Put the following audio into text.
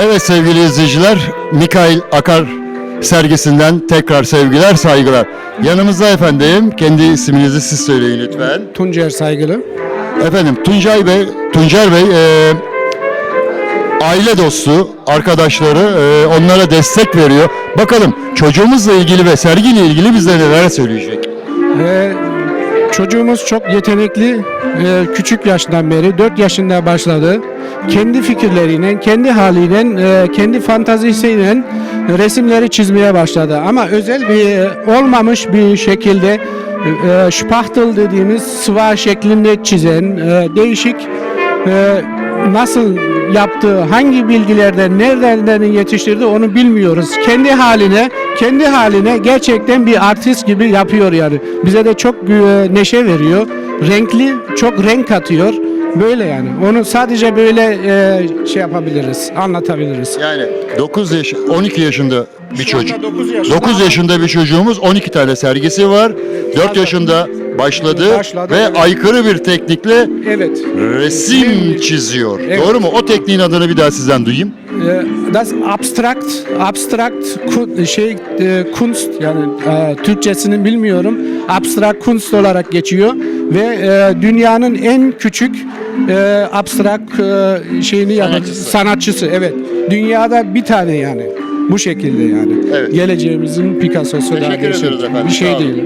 Evet sevgili izleyiciler, Mikail Akar sergisinden tekrar sevgiler, saygılar. Yanımızda efendim, kendi isminizi siz söyleyin lütfen. Tuncer Saygılı. Efendim Tuncay Bey, Tuncer Bey e, aile dostu, arkadaşları e, onlara destek veriyor. Bakalım çocuğumuzla ilgili ve sergiyle ilgili bize neler söyleyecek? Ee, çocuğumuz çok yetenekli. Ee, küçük yaştan beri 4 yaşında başladı. Kendi fikirleriyle, kendi haliyle, e, kendi fantazisiyle resimleri çizmeye başladı. Ama özel bir e, olmamış bir şekilde e, Spachtel dediğimiz sıva şeklinde çizen e, değişik e, nasıl yaptığı, hangi bilgilerden, nereden yetiştirdi onu bilmiyoruz. Kendi haline, kendi haline gerçekten bir artist gibi yapıyor yani. Bize de çok e, neşe veriyor. Renkli, çok renk katıyor. Böyle yani. Onu sadece böyle e, şey yapabiliriz, anlatabiliriz. Yani 9 yaş, 12 yaşında bir çocuk. dokuz yaşında. 9 yaşında bir çocuğumuz 12 tane sergisi var. 4 yaşında başladı, Başladı, ve evet. aykırı bir teknikle Evet. resim çiziyor. Evet. Doğru mu? O tekniğin adını bir daha sizden duyayım. Das abstrakt, abstrakt ku- şey e, Kunst yani e, Türkçesini bilmiyorum. Abstrakt kunst olarak geçiyor ve e, dünyanın en küçük abstrakt şeyini yapan Sanatçısı. sanatçısı. Evet. Dünyada bir tane yani. Bu şekilde yani. Evet. Geleceğimizin Picasso'su efendim. Bir şey değil.